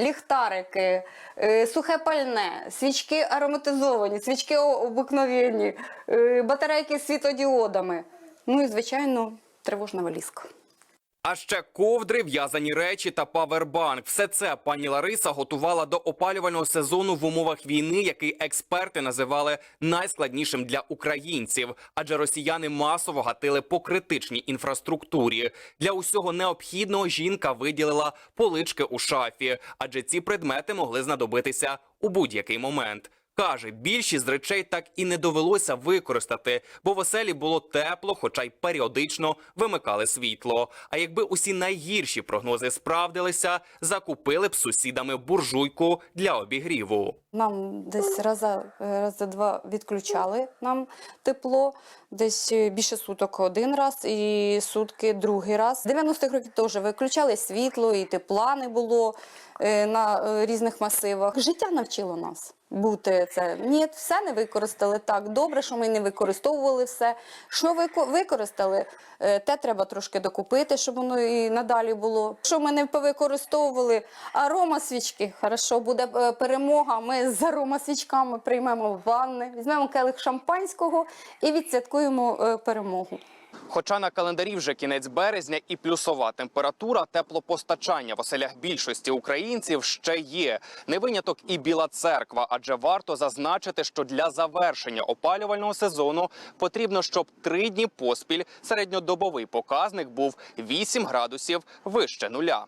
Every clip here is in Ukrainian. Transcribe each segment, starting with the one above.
ліхтарики, е, сухе пальне, свічки ароматизовані, свічки обикновенні, е, батарейки з світодіодами. Ну і, звичайно, тривожна валізка. А ще ковдри, в'язані речі та павербанк. Все це пані Лариса готувала до опалювального сезону в умовах війни, який експерти називали найскладнішим для українців, адже росіяни масово гатили по критичній інфраструктурі. Для усього необхідного жінка виділила полички у шафі, адже ці предмети могли знадобитися у будь-який момент. Каже, більшість з речей так і не довелося використати, бо в оселі було тепло, хоча й періодично вимикали світло. А якби усі найгірші прогнози справдилися, закупили б сусідами буржуйку для обігріву. Нам десь раза, рази два відключали нам тепло, десь е, більше суток один раз і сутки другий раз. 90-х років теж виключали світло, і тепла не було е, на е, різних масивах. Життя навчило нас бути це. Ні, все не використали так. Добре, що ми не використовували все. Що вико- використали, те треба трошки докупити, щоб воно і надалі було. Що ми не повикористовували, арома свічки, хорошо, буде перемога. Ми з арома свічками приймемо ванни, візьмемо келих шампанського і відсвяткуємо е, перемогу. Хоча на календарі вже кінець березня і плюсова температура, теплопостачання в оселях більшості українців ще є. Не виняток і Біла церква, адже варто зазначити, що для завершення опалювального сезону потрібно, щоб три дні поспіль середньодобовий показник був 8 градусів вище нуля.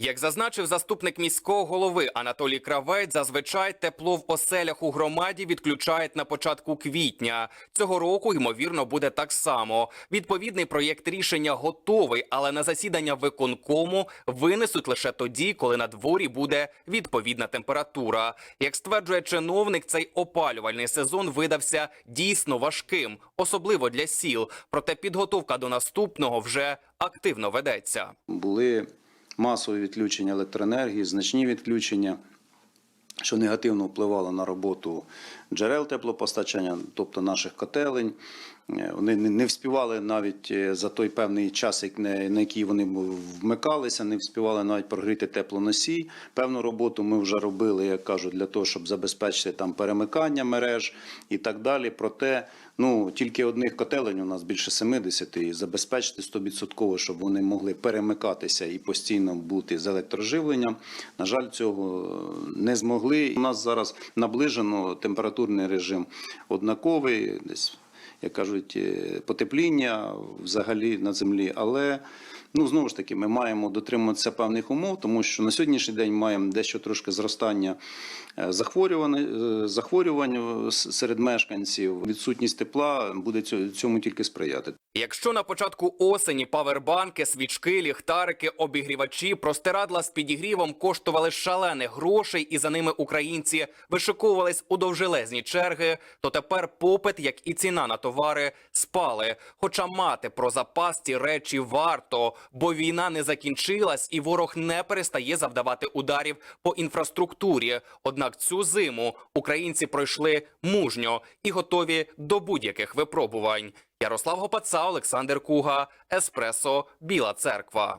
Як зазначив заступник міського голови Анатолій Кравець, зазвичай тепло в оселях у громаді відключають на початку квітня. Цього року ймовірно буде так само. Відповідний проєкт рішення готовий, але на засідання виконкому винесуть лише тоді, коли на дворі буде відповідна температура. Як стверджує чиновник, цей опалювальний сезон видався дійсно важким, особливо для сіл. Проте підготовка до наступного вже активно ведеться. були масові відключення електроенергії, значні відключення, що негативно впливало на роботу джерел теплопостачання, тобто наших котелень. Е, Вони не вспівали навіть е, за той певний час, на який вони вмикалися, не вспівали навіть прогріти теплоносій. Певну роботу ми вже робили, як кажуть, для того, щоб забезпечити там перемикання мереж і так далі. Проте ну тільки одних котелень у нас більше 70, і забезпечити 100%, щоб вони могли перемикатися і постійно бути з електроживленням. На жаль, цього е, не змогли. У нас зараз наближено температурний режим однаковий, десь як кажуть, е, потепління взагалі на землі. Але ну знову ж таки, ми маємо дотримуватися певних умов, тому що на сьогоднішній день маємо дещо трошки зростання е, захворювань, е, захворювань е, серед мешканців. Відсутність тепла буде цьо- цьому тільки сприяти. Якщо на початку осені павербанки, свічки, ліхтарики, обігрівачі, простирадла з підігрівом коштували шалених грошей, і за ними українці вишиковувались у довжелезні черги, то тепер попит, як і ціна на товари, спали. Хоча мати про запас ці речі варто, бо війна не закінчилась і ворог не перестає завдавати ударів по інфраструктурі. Однак цю зиму українці пройшли мужньо і готові до будь-яких випробувань. Ярослав Гопаца, Олександр Куга, Еспресо, Біла Церква.